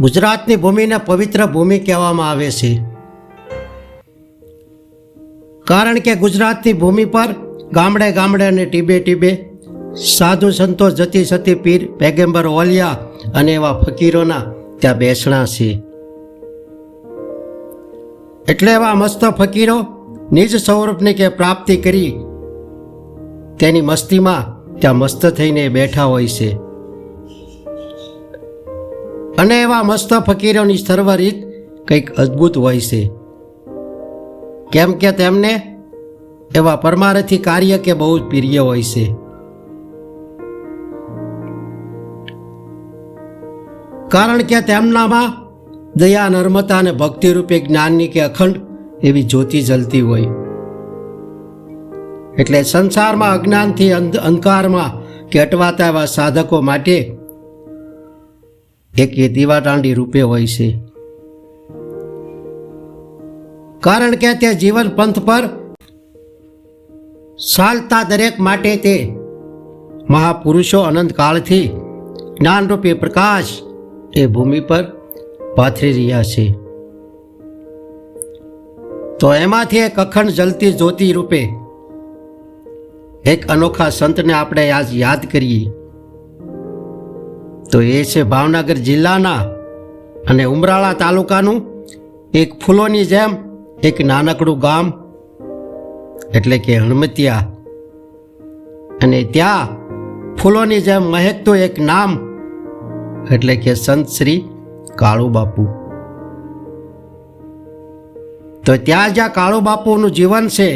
ગુજરાતની ભૂમિને પવિત્ર ભૂમિ કહેવામાં આવે છે. કારણ કે ગુજરાતની ભૂમિ પર ગામડે ગામડે અને ટીબે ટીબે સાધુ સંતો જતી સતી પીર, પેગેમ્બર, ઓલિયા અને એવા ફકીરોના ત્યાં બેસણા છે. એટલે એવા મસ્ત ફકીરો નિજ સ્વરૂપની કે પ્રાપ્તિ કરી તેની મસ્તીમાં ત્યાં મસ્ત થઈને બેઠા હોય છે. અને એવા મસ્ત ફકીરોની સર્વ રીત કંઈક અદ્ભુત હોય છે. કેમ કે તેમને એવા પરમારથી કાર્ય કે બહુ જ પ્રિય હોય છે. કારણ કે તેમનામાં દયા નર્મતા અને ભક્તિ રૂપે જ્ઞાનની કે અખંડ એવી જ્યોતિ જલતી હોય. એટલે સંસારમાં અજ્ઞાનથી અંધ અંધકારમાં કે અટવાતા એવા સાધકો માટે એક એ દીવાદાંડી રૂપે હોય છે. કારણ કે તે જીવન પંથ પર ચાલતા દરેક માટે તે મહાપુરુષો અનંત કાળથી જ્ઞાનરૂપી પ્રકાશ એ ભૂમિ પર પાથરી રહ્યા છે. તો એમાંથી એક અખંડ જલતી જ્યોતિ રૂપે એક અનોખા સંતને આપણે આજ યાદ કરીએ. તો એ છે ભાવનગર જિલ્લાના અને ઉમરાળા તાલુકાનું એક ફૂલોની જેમ એક નાનકડું ગામ, એટલે કે હણમતિયા. અને ત્યાં ફૂલોની જેમ મહેકતું એક નામ, એટલે કે સંત શ્રી કાળુ તો ત્યાં જ્યાં કાળુ બાપુનું જીવન છે.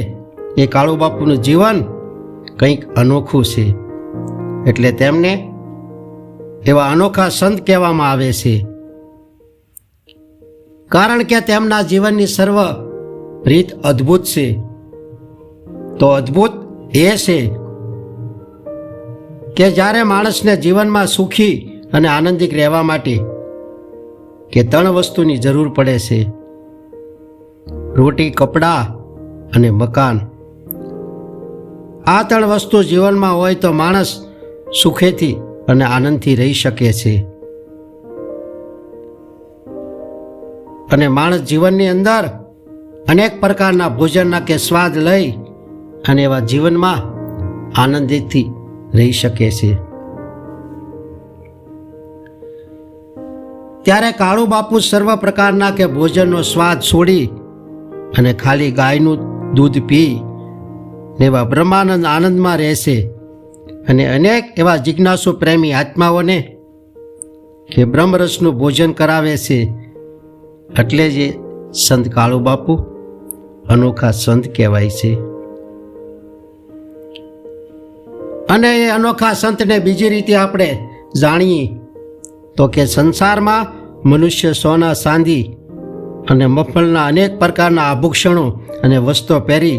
એ કાળુ બાપુનું જીવન કંઈક અનોખું છે. એટલે તેમને એવા અનોખા સંત કહેવામાં આવે છે. કારણ કે તેમના જીવનની સર્વ રીત અદ્ભુત છે. તો અદ્ભુત એ છે કે જ્યારે માણસને જીવનમાં સુખી અને આનંદિત રહેવા માટે કે ત્રણ વસ્તુની જરૂર પડે છે. રોટી, કપડાં અને મકાન. આ ત્રણ વસ્તુ જીવનમાં હોય તો માણસ સુખેથી અને આનંદથી રહી શકે છે. અને માણસ જીવનની અંદર અનેક પ્રકારના ભોજનના કે સ્વાદ લઈ અને એવા જીવનમાં આનંદિતથી રહી શકે છે. ત્યારે કાળુ બાપુ સર્વ પ્રકારના કે ભોજનનો સ્વાદ છોડી અને ખાલી ગાયનું દૂધ પી ને એવા બ્રહ્માનંદ આનંદમાં રહેશે. અને અનેક એવા જિજ્ઞાસુ પ્રેમી આત્માઓને કે બ્રહ્મરસનું ભોજન કરાવે છે એટલે જ સંત કાળુ બાપુ અનોખા સંત કહેવાય છે. અને એ અનોખા સંતને બીજી રીતે આપણે જાણીએ તો કે સંસારમાં મનુષ્ય સોના સાંધી અને મફલના અનેક પ્રકારના આભૂષણો અને વસ્ત્રો પહેરી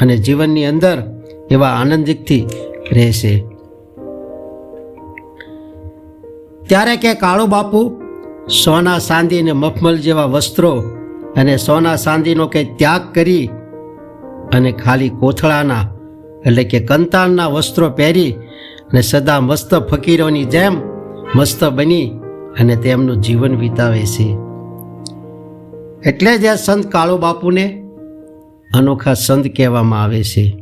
અને જીવનની અંદર એવા આનંદિતથી રહેશે. ત્યારે કે કાળુ બાપુ, સોના ચાંદી અને મફમલ જેવા વસ્ત્રો અને સોના ચાંદીનો કે ત્યાગ કરી અને ખાલી કોથળાના એટલે કે કંતાળના વસ્ત્રો પહેરી અને સદા મસ્ત ફકીરોની જેમ મસ્ત બની અને તેમનું જીવન વિતાવે છે. એટલે જ આ સંત કાળુ બાપુને અનોખા સંત કહેવામાં આવે છે.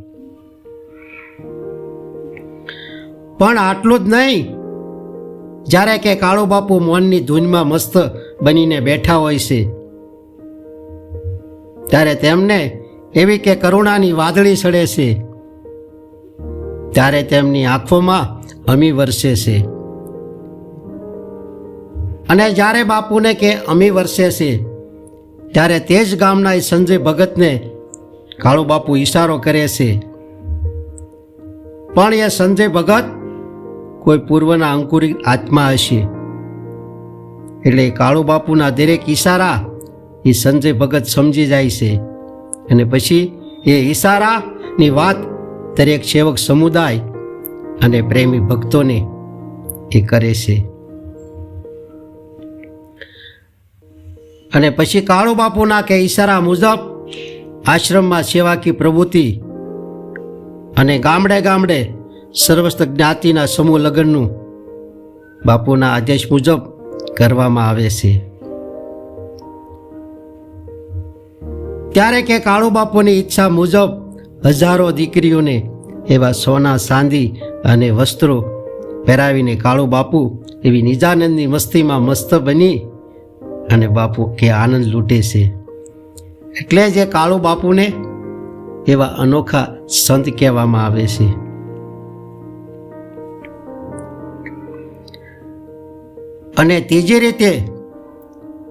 પણ આટલું જ નહીં. જ્યારે કે કાળુ બાપુ મોનની ધૂનમાં મસ્ત બનીને બેઠા હોય છે. ત્યારે તેમને એવી કે કરુણાની વાદળી સડે છે. ત્યારે તેમની આંખોમાં અમી વરસે છે. અને જ્યારે બાપુને કે અમી વરસે છે, ત્યારે તે જ ગામના એ સંજય ભગતને કાળુ બાપુ ઈશારો કરે છે. પણ એ સંજય ભગત કોઈ પૂર્વના અંકુરિત આત્મા હશે. એટલે કાળુ બાપુના દરેક ઈશારા એ સંજય ભગત સમજી જાય છે. અને પછી એ ઈશારાની વાત દરેક સેવક સમુદાય અને પ્રેમી ભક્તોને એ કરે છે. અને પછી કાળુ બાપુના કે ઈશારા મુજબ આશ્રમમાં સેવાકી પ્રવૃત્તિ અને ગામડે ગામડે સર્વસ્ત જ્ઞાતિના સમૂહ લગ્નનું બાપુના આદેશ મુજબ કરવામાં આવે છે. ત્યારે કે કાળુ બાપુની ઈચ્છા મુજબ હજારો દીકરીઓને એવા સોના, ચાંદી અને વસ્ત્રો પહેરાવીને કાળુ બાપુ એવી નિજાનંદની મસ્તીમાં મસ્ત બની અને બાપુ કે આનંદ લૂંટે છે. એટલે જે કાળુ બાપુને એવા અનોખા સંત કહેવામાં આવે છે. અને ત્રીજી રીતે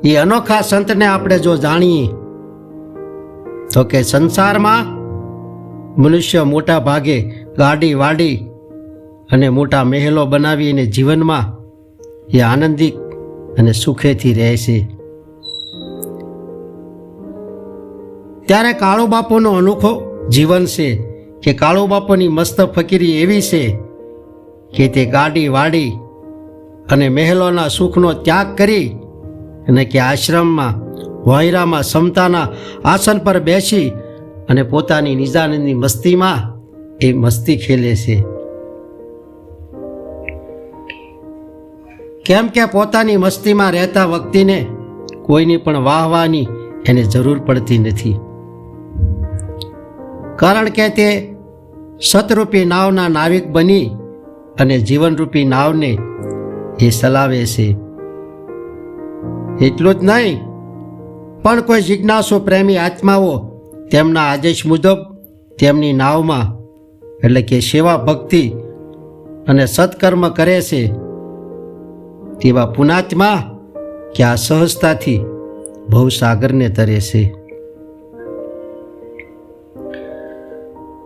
એ અનોખા સંતને આપણે જો જાણીએ, તો કે સંસારમાં મનુષ્ય મોટા ભાગે ગાડી વાડી અને મોટા મહેલો બનાવીને જીવનમાં એ આનંદિત અને સુખેથી રહે છે. ત્યારે કાળો બાપુનો અનોખો જીવન છે કે કાળો બાપુની મસ્ત ફકીરી એવી છે કે તે ગાડી વાડી અને મહેલોના સુખનો ત્યાગ કરી અને કે આશ્રમમાં, વોયરામાં, સમતાના આસન પર બેસી અને પોતાની નિજાનંદની મસ્તીમાં એ મસ્તી ખેલે છે. કેમ કે પોતાની મસ્તીમાં રહેતા વ્યક્તિને કોઈની પણ વાહવાની એને જરૂર પડતી નથી. કારણ કે તે સતરૂપી નાવના નાવિક બની અને જીવનરૂપી નાવને એ ચલાવે છે. એટલું જ નહીં, પણ કોઈ જિજ્ઞાસુ પ્રેમી આત્માઓ તેમના આદેશ મુજબ તેમની નાવમાં, એટલે કે સેવા ભક્તિ અને સત્કર્મ કરે છે, તેવા પુનાત્મા કે આ સહજતાથી ભવસાગરને તરે છે.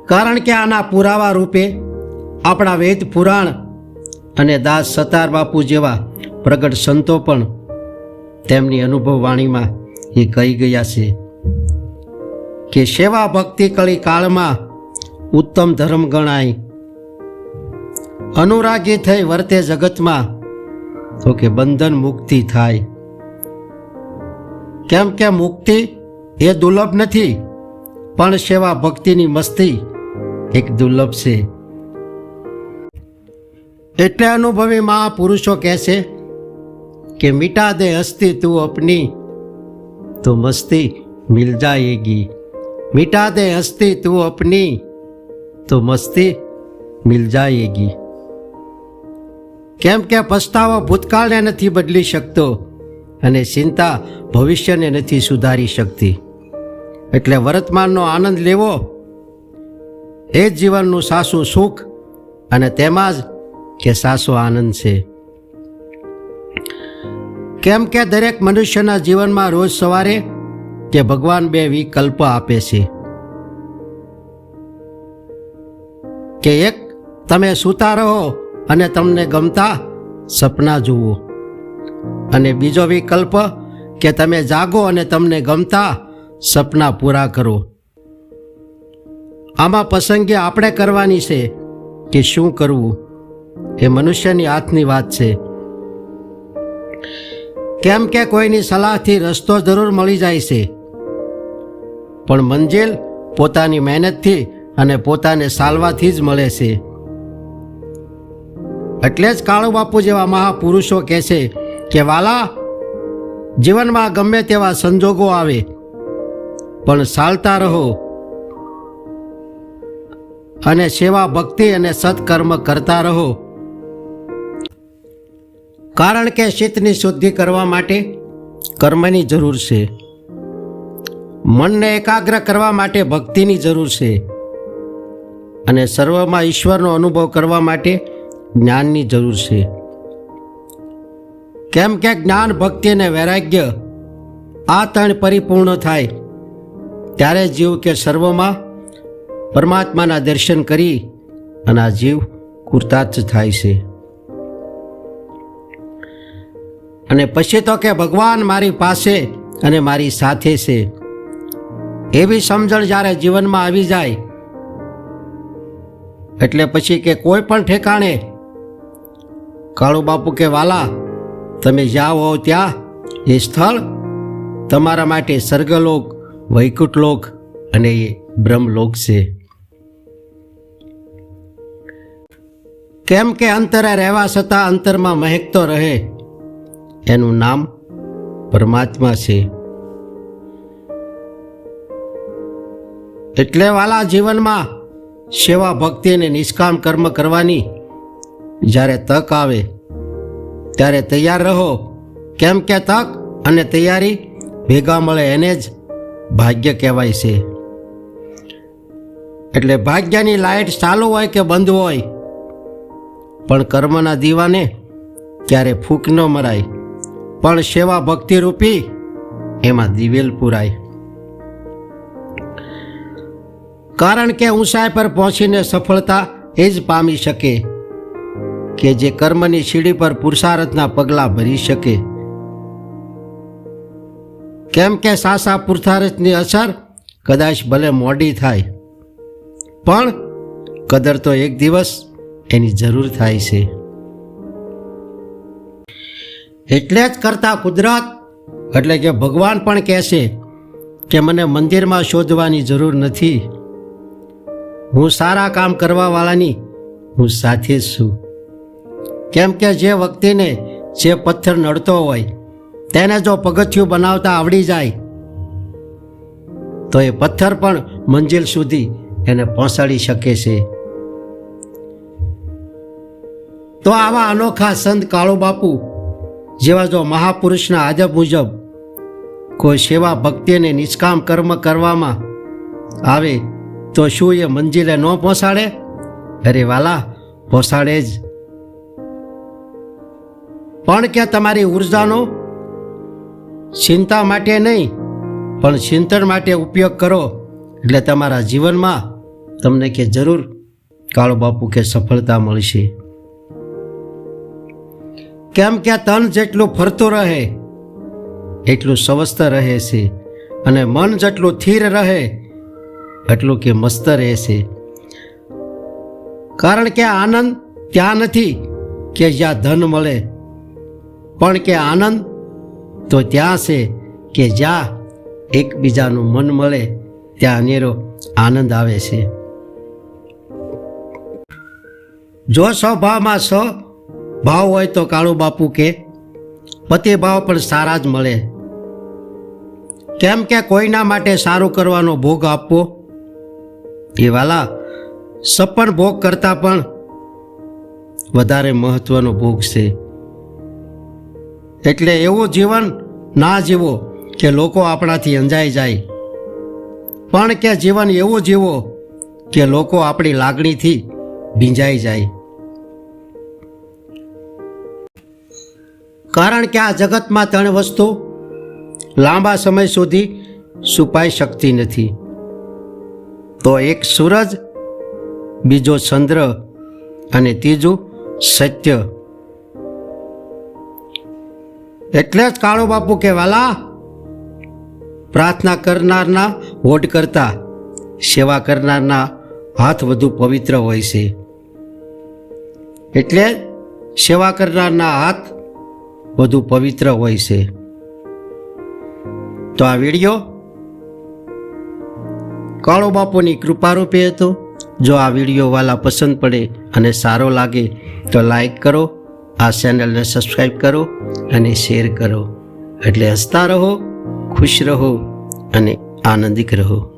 કારણ કે આના પુરાવા રૂપે આપણા વેદ પુરાણ અને દાસ સતાર બાપુ જેવા પ્રગટ સંતો પણ તેમની અનુભવ વાણીમાં એ કહી ગયા છે કે સેવા ભક્તિ કળી કાળમાં ઉત્તમ ધર્મ ગણાય. અનુરાગી થઈ વર્તે જગતમાં તો કે બંધન મુક્તિ થાય. કેમ કે મુક્તિ એ દુર્લભ નથી, પણ સેવા ભક્તિની મસ્તી એક દુર્લભ છે. એટલે અનુભવી મહાપુરુષો કહેશે કે મિટા દે હસ્તી તું અપની, તો મસ્તી મિલ જાયેગી. મિટા દે હસ્તી તું અપની, તો મસ્તી મિલ જાયેગી. કેમ કે પસ્તાવો ભૂતકાળને નથી બદલી શકતો અને ચિંતા ભવિષ્યને નથી સુધારી શકતી. એટલે વર્તમાનનો આનંદ લેવો, એ જ જીવનનું સાસું સુખ અને તેમાં જ કે સાસો આનંદ છે. કેમ કે દરેક મનુષ્યના જીવનમાં રોજ સવારે તે ભગવાન બે વિકલ્પ આપે છે. કે એક, તમે સૂતા રહો અને તમને ગમતા સપના જુઓ. અને બીજો વિકલ્પ કે તમે જાગો અને તમને ગમતા સપના પૂરા કરો. આમાં પસંદગી આપણે કરવાની છે કે શું કરવું? એ મનુષ્યની હાથની વાત છે. કેમ કે કોઈની સલાહથી રસ્તો જરૂર મળી જાય છે. પણ મંજિલ પોતાની મહેનતથી અને પોતાને સાલવાથી જ મળે છે. એટલે જ કાળુ બાપુ જેવા મહાપુરુષો કહે છે કે, વાલા, જીવનમાં ગમે તેવા સંજોગો આવે, પણ ચાલતા રહો. અને સેવા ભક્તિ અને સત્કર્મ કરતા રહો. કારણ કે ચિત્તની શુદ્ધિ કરવા માટે કર્મની જરૂર છે. મનને એકાગ્ર કરવા માટે ભક્તિની જરૂર છે. અને સર્વમાં ઈશ્વરનો અનુભવ કરવા માટે જ્ઞાનની જરૂર છે. કેમ કે જ્ઞાન, ભક્તિ અને વૈરાગ્ય આ ત્રણ પરિપૂર્ણ થાય, ત્યારે જીવ કે સર્વમાં પરમાત્માના દર્શન કરી અને આ જીવ કૃતાર્થ થાય છે. અને પછી તો કે ભગવાન મારી પાસે અને મારી સાથે છે. એવી સમજણ જ્યારે જીવનમાં આવી જાય, એટલે પછી કે કોઈ પણ ઠેકાણે, કાળુ બાપુ કે વાલા, તમે જ્યાં હો ત્યાં એ સ્થળ તમારા માટે સ્વર્ગલોક, વૈકુંઠલોક અને એ બ્રહ્મલોક છે. કેમ કે અંતરે રહેવા છતાં અંતરમાં મહેકતો રહે. એનું નામ પરમાત્મા છે. એટલે વાલા જીવનમાં સેવા, ભક્તિ અને નિષ્કામ કર્મ કરવાની જ્યારે તક આવે, ત્યારે તૈયાર રહો. કેમ કે તક અને તૈયારી ભેગા મળે એને જ ભાગ્ય કહેવાય છે. એટલે ભાગ્યની લાઇટ ચાલુ હોય કે બંધ હોય, પણ કર્મના દીવાને ક્યારે ફૂંક ન મરાય. પણ સેવા ભક્તિ રૂપી એમાં દિવેલ પુરાય. કારણ કે ઊંચાઈ પર પહોંચીને સફળતા એ જ પામી શકે કે જે કર્મની સીડી પર પુરુષાર્થના પગલાં ભરી શકે. કેમ કે સાસા પુરુષાર્થની અસર કદાચ ભલે મોડી થાય, પણ કદર તો એક દિવસ એની જરૂર થાય છે. એટલે જ કરતા કુદરત. એટલે કે ભગવાન પણ કહેશે કે મને મંદિરમાં શોધવાની જરૂર નથી. હું સારા કામ કરવાવાળાની, હું સાથે જ છું. કેમ કે જે વ્યક્તિને જે પથ્થર નડતો હોય, તેને જો પગથિયું બનાવતા આવડી જાય, તો એ પથ્થર પણ મંજિલ સુધી એને પહોંચાડી શકે છે. તો આવા અનોખા સંત કાળુ બાપુ જેવા જો મહાપુરુષના આદબ મુજબ કોઈ સેવા, ભક્તિ અને નિષ્કામ કર્મ કરવામાં આવે, તો શું એ મંજિલે ન પહોંચાડે? અરે વાલા, પહોંચાડે જ. પણ ક્યાં તમારી ઉર્જાનો? ચિંતા માટે નહીં, પણ ચિંતન માટે ઉપયોગ કરો. એટલે તમારા જીવનમાં તમને કે જરૂર કાળો બાપુ કે સફળતા મળશે. કેમ કે તન જેટલું ફરતું રહે, એટલું સ્વસ્થ રહે છે અને મન જેટલું થીર રહે, એટલું કે મસ્ત રહે છે. કારણ કે આનંદ ત્યાં નથી કે જ્યાં ધન મળે, પણ કે આનંદ તો ત્યાં છે કે જ્યાં એકબીજાનું મન મળે, ત્યાં અનેરો આનંદ આવે છે. જો સ્વભાવમાં સ્વ ભાવ હોય તો કાળુ બાપુ કે, પતિ ભાવ પણ સારા જ મળે. કેમ કે કોઈના માટે સારું કરવાનો ભોગ આપવો? એ વાલા, સપન ભોગ કરતાં પણ વધારે મહત્વનો ભોગ છે. એટલે એવું જીવન ના જીવો કે લોકો આપણાથી અંજાઈ જાય. પણ કે જીવન એવું જીવો કે લોકો આપણી લાગણીથી ભીંજાઈ જાય. કારણ કે આ જગતમાં ત્રણ વસ્તુ લાંબા સમય સુધી છુપાઈ શકતી નથી. તો એક સૂરજ, બીજો ચંદ્ર અને ત્રીજું સત્ય. એટલે જ કાળો બાપુ કે વાલા પ્રાર્થના કરનારના વોટ કરતા, સેવા કરનારના હાથ વધુ પવિત્ર હોય છે. એટલે સેવા કરનારના હાથ વધુ પવિત્ર હોય છે. તો આ વીડિયો કાળો બાપુની કૃપારૂપે હતો. જો આ વીડિયો વાલા પસંદ પડે અને સારો લાગે, તો લાઈક કરો, આ ચેનલને સબસ્ક્રાઈબ કરો અને શેર કરો. એટલે હસતા રહો, ખુશ રહો અને આનંદિત રહો.